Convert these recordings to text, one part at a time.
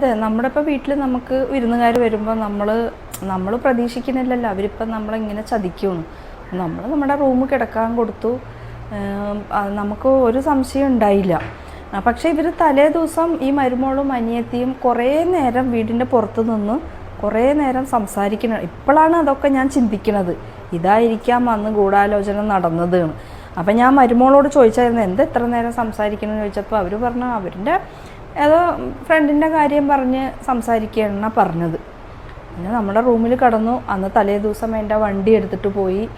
അതെ നമ്മുടെ ഇപ്പോൾ വീട്ടിൽ നമുക്ക് വിരുന്നുകാർ വരുമ്പോൾ നമ്മൾ നമ്മൾ പ്രതീക്ഷിക്കുന്നില്ലല്ലോ. അവരിപ്പം നമ്മളിങ്ങനെ ചതിക്കുന്നു. നമ്മൾ നമ്മുടെ റൂം കിടക്കാൻ കൊടുത്തു. നമുക്ക് ഒരു സംശയം ഉണ്ടായില്ല. പക്ഷേ ഇവർ തലേ ദിവസം ഈ മരുമോളും അനിയത്തിയും കുറേ നേരം വീടിന്റെ പുറത്ത് നിന്ന് കുറേ നേരം സംസാരിക്കണം ഇപ്പോഴാണ് അതൊക്കെ ഞാൻ ചിന്തിക്കണത് ഇതായിരിക്കാം അന്ന് ഗൂഢാലോചന നടന്നത്. അപ്പം ഞാൻ മരുമോളോട് ചോദിച്ചായിരുന്നു എന്താ എത്ര നേരം സംസാരിക്കണമെന്ന് ചോദിച്ചപ്പോൾ അവർ പറഞ്ഞു അവരുടെ ഏതോ ഫ്രണ്ടിന്റെ കാര്യം പറഞ്ഞ് സംസാരിക്കുകയാണ് പറഞ്ഞത്. പിന്നെ നമ്മുടെ റൂമിൽ കടന്നു. അന്ന് തലേ ദിവസം എന്റെ വണ്ടി എടുത്തിട്ട് പോയി.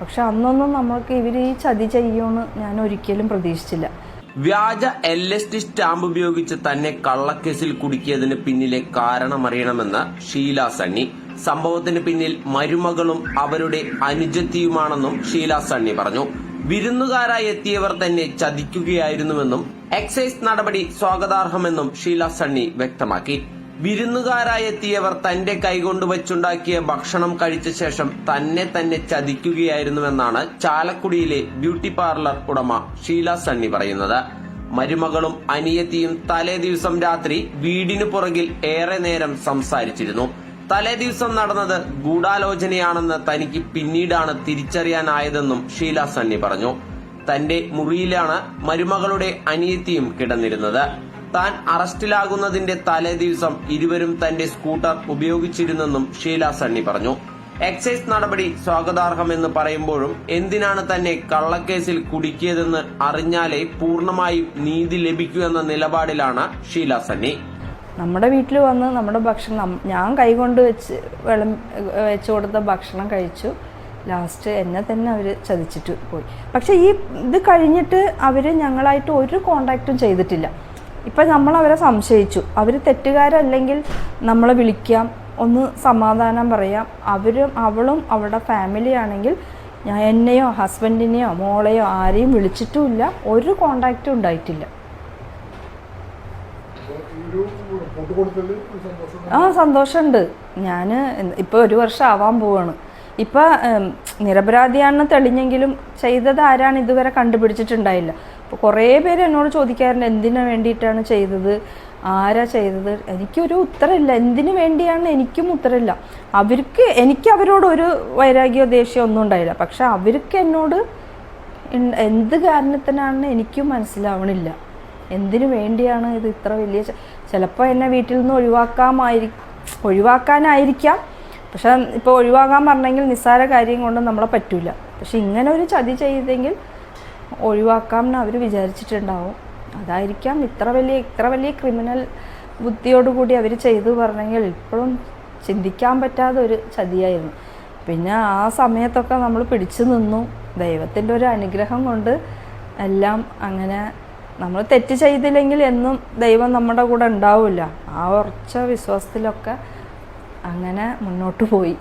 പക്ഷെ അന്നൊന്നും നമ്മൾക്ക് ഇവർ ഈ ചതി ചെയ്യുമെന്ന് ഞാൻ ഒരിക്കലും പ്രതീക്ഷിച്ചില്ല. വ്യാജ എൽ എസ് ടി സ്റ്റാമ്പ് ഉപയോഗിച്ച് തന്നെ കള്ളക്കേസിൽ കുടുക്കിയതിന് പിന്നിലെ കാരണമറിയണമെന്ന് ഷീല സണ്ണി. സംഭവത്തിന് പിന്നിൽ മരുമകളും അവരുടെ അനുജത്തിയുമാണെന്നും ഷീല സണ്ണി പറഞ്ഞു. വിരുന്നുകാരായി എത്തിയവർ തന്നെ ചതിക്കുകയായിരുന്നുവെന്നും എക്സൈസ് നടപടി സ്വാഗതാർഹമെന്നും ഷീല സണ്ണി വ്യക്തമാക്കി. വിരുന്നുകാരായി എത്തിയവർ തന്റെ കൈകൊണ്ട് വച്ചുണ്ടാക്കിയ ഭക്ഷണം കഴിച്ച ശേഷം തന്നെ തന്നെ ചതിക്കുകയായിരുന്നുവെന്നാണ് ചാലക്കുടിയിലെ ബ്യൂട്ടി പാർലർ ഉടമ ഷീല സണ്ണി പറയുന്നത്. മരുമകളും അനിയത്തിയും തലേ ദിവസം രാത്രി വീടിനു പുറകിൽ ഏറെ നേരം സംസാരിച്ചിരുന്നു. തലേ ദിവസം നടന്നത് ഗൂഢാലോചനയാണെന്ന് തനിക്ക് പിന്നീടാണ് തിരിച്ചറിയാനായതെന്നും ഷീല സണ്ണി പറഞ്ഞു. തന്റെ മുറിയിലാണ് മരുമകളുടെ അനിയത്തിയും കിടന്നിരുന്നത്. താൻ അറസ്റ്റിലാകുന്നതിന്റെ തലേ ദിവസം ഇരുവരും തന്റെ സ്കൂട്ടർ ഉപയോഗിച്ചിരുന്നെന്നും ഷീല സണ്ണി പറഞ്ഞു. എക്സൈസ് നടപടി സ്വാഗതാർഹമെന്ന് പറയുമ്പോഴും എന്തിനാണ് തന്നെ കള്ളക്കേസിൽ കുടുക്കിയതെന്ന് അറിഞ്ഞാലേ പൂർണമായും നീതി ലഭിക്കൂ എന്ന നിലപാടിലാണ് ഷീല സണ്ണി. നമ്മുടെ വീട്ടിൽ വന്ന് നമ്മുടെ ഭക്ഷണം ഞാൻ കൈകൊണ്ട് വെച്ച് വെള്ളം വെച്ച് കൊടുത്ത ഭക്ഷണം കഴിച്ചു. ലാസ്റ്റ് എന്നെ തന്നെ അവർ ചതിച്ചിട്ട് പോയി. പക്ഷേ ഈ ഇത് കഴിഞ്ഞിട്ട് അവർ ഞങ്ങളായിട്ട് ഒരു കോണ്ടാക്റ്റും ചെയ്തിട്ടില്ല. ഇപ്പം നമ്മൾ അവരെ സംശയിച്ചു. അവർ തെറ്റുകാരല്ലെങ്കിൽ നമ്മളെ വിളിക്കാം ഒന്ന് സമാധാനം പറയാം. അവരും അവളും അവളുടെ ഫാമിലി ആണെങ്കിൽ ഞാൻ എന്നെയോ ഹസ്ബൻഡിനെയോ മോളെയോ ആരെയും വിളിച്ചിട്ടുമില്ല ഒരു കോണ്ടാക്റ്റും ഉണ്ടായിട്ടില്ല ഒരു റിപ്പോർട്ട് കൊടുത്തതിൽ ഒരു സന്തോഷം ആ സന്തോഷമുണ്ട്. ഞാൻ ഇപ്പോൾ ഒരു വർഷം ആവാൻ പോവാണ്. ഇപ്പം നിരപരാധിയാണെന്ന് തെളിഞ്ഞെങ്കിലും ചെയ്തത് ആരാണ് ഇതുവരെ കണ്ടുപിടിച്ചിട്ടുണ്ടായില്ല. അപ്പോൾ കുറേ പേര് എന്നോട് ചോദിക്കാറുണ്ട് എന്തിനു വേണ്ടിയിട്ടാണ് ചെയ്തത്? ആരാ ചെയ്തത്? എനിക്കൊരു ഉത്തരമില്ല. എന്തിനു വേണ്ടിയാണ് എനിക്കും ഉത്തരമില്ല. അവർക്ക് എനിക്ക് അവരോട് ഒരു വൈരാഗ്യമോ ദേഷ്യമോ ഒന്നും ഉണ്ടായില്ല. പക്ഷെ അവർക്ക് എന്നോട് എന്ത് കാരണത്തിനാണെന്ന് എനിക്കും മനസ്സിലാവണില്ല. എന്തിനു വേണ്ടിയാണ് ഇത് ഇത്ര വലിയ ചിലപ്പോൾ എന്നെ വീട്ടിൽ നിന്ന് ഒഴിവാക്കാമായിരി ഒഴിവാക്കാനായിരിക്കാം. പക്ഷെ ഇപ്പോൾ ഒഴിവാക്കാൻ പറഞ്ഞെങ്കിൽ നിസ്സാര കാര്യം കൊണ്ട് നമ്മളെ പറ്റില്ല പക്ഷെ ഇങ്ങനെ ഒരു ചതി ചെയ്തെങ്കിൽ ഒഴിവാക്കാം എന്ന് അവർ വിചാരിച്ചിട്ടുണ്ടാവും. അതായിരിക്കാം ഇത്ര വലിയ ഇത്ര വലിയ ക്രിമിനൽ ബുദ്ധിയോടുകൂടി അവർ ചെയ്തു പറഞ്ഞെങ്കിൽ ഇപ്പോഴും ചിന്തിക്കാൻ പറ്റാത്ത ഒരു ചതിയായിരുന്നു. പിന്നെ ആ സമയത്തൊക്കെ നമ്മൾ പിടിച്ചു നിന്നു. ദൈവത്തിന്റെ ഒരു അനുഗ്രഹം കൊണ്ട് എല്ലാം അങ്ങനെ നമ്മൾ തെറ്റ് ചെയ്തില്ലെങ്കിൽ എന്നും ദൈവം നമ്മുടെ കൂടെ ഉണ്ടാവില്ല ആ ഉറച്ച വിശ്വാസത്തിലൊക്കെ അങ്ങനെ മുന്നോട്ട് പോയി.